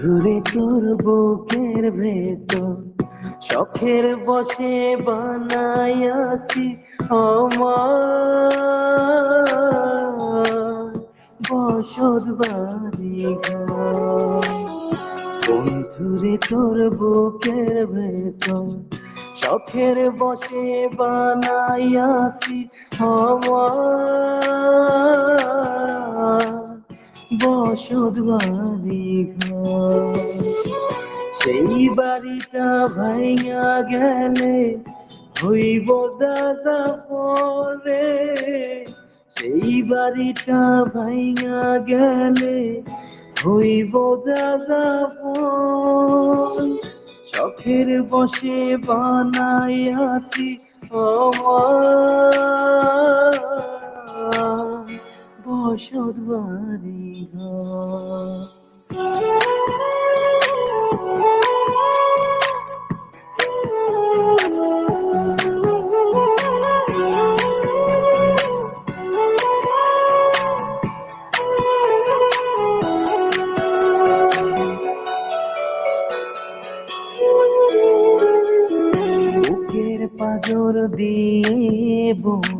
তোর বুকের ভেতর, শখের বসে বানায়াছি আমার। বসত বাড়ি তোর বুকের ভেতর, শখের বসে বানাইয়াছি আমার। বসত সেই বাড়িটা ভাইয়া গেলে হইব দাদা পরে। সেই বাড়িটা ভাইয়া গেলে হইব দাদা পর। শখের বসে বানাইয়াছি আমার। বসত বাড়ি ঘর পাজর দিয়ে বোনা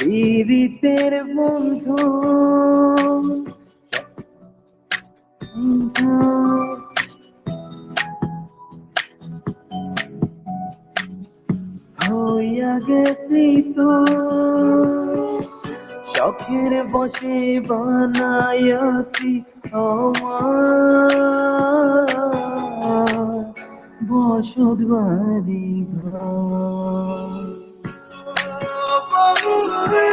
পীড়িতের বন্ধু। হইয়া গেছি তো। শখের বসে বানায়াছি আমার বসত ঘর। Lord.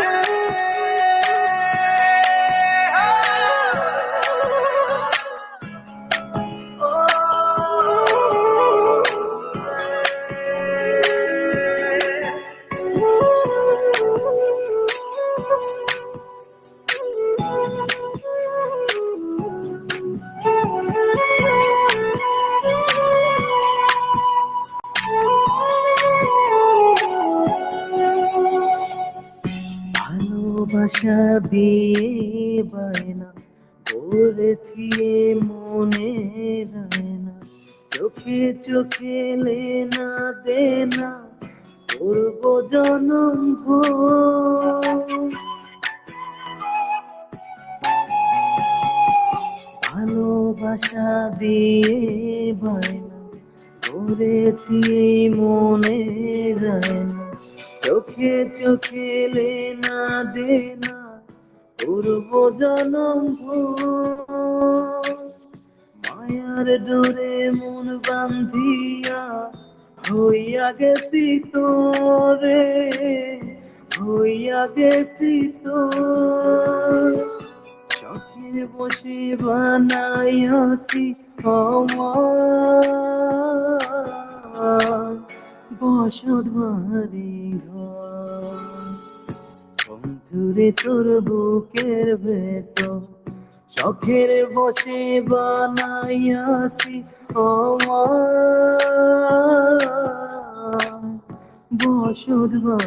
ভালোবাসা দিয়ে বায়না মনে রায়না। চোখে চোখে লেনা দেনা করব জনম ভালোবাসা দিয়ে বায়না করেছি মনে রায়না। চোখে চোখে লেনা দেনা পূর্ব জনম। মায়ার ডোরে মন বান্ধিয়া হইয়া গেছি তোরে, হইয়া গেছি তোর শখের বসে বানাইয়াছি আমার তোর বুকের ভেতর শখের বসে বানাইয়াছি আমার। ঘর।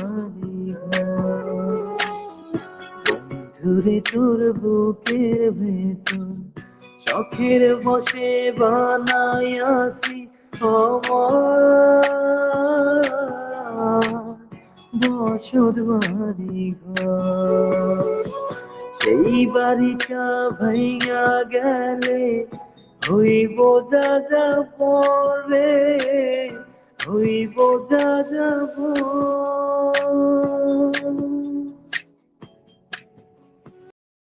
বন্ধুরে তোর বুকের ভেতর শখের বসে বানাইয়াছি বসত বাড়ি সেই বাড়িটা ভাইয়া গেলে হইব দাদা পরে হইব দাদা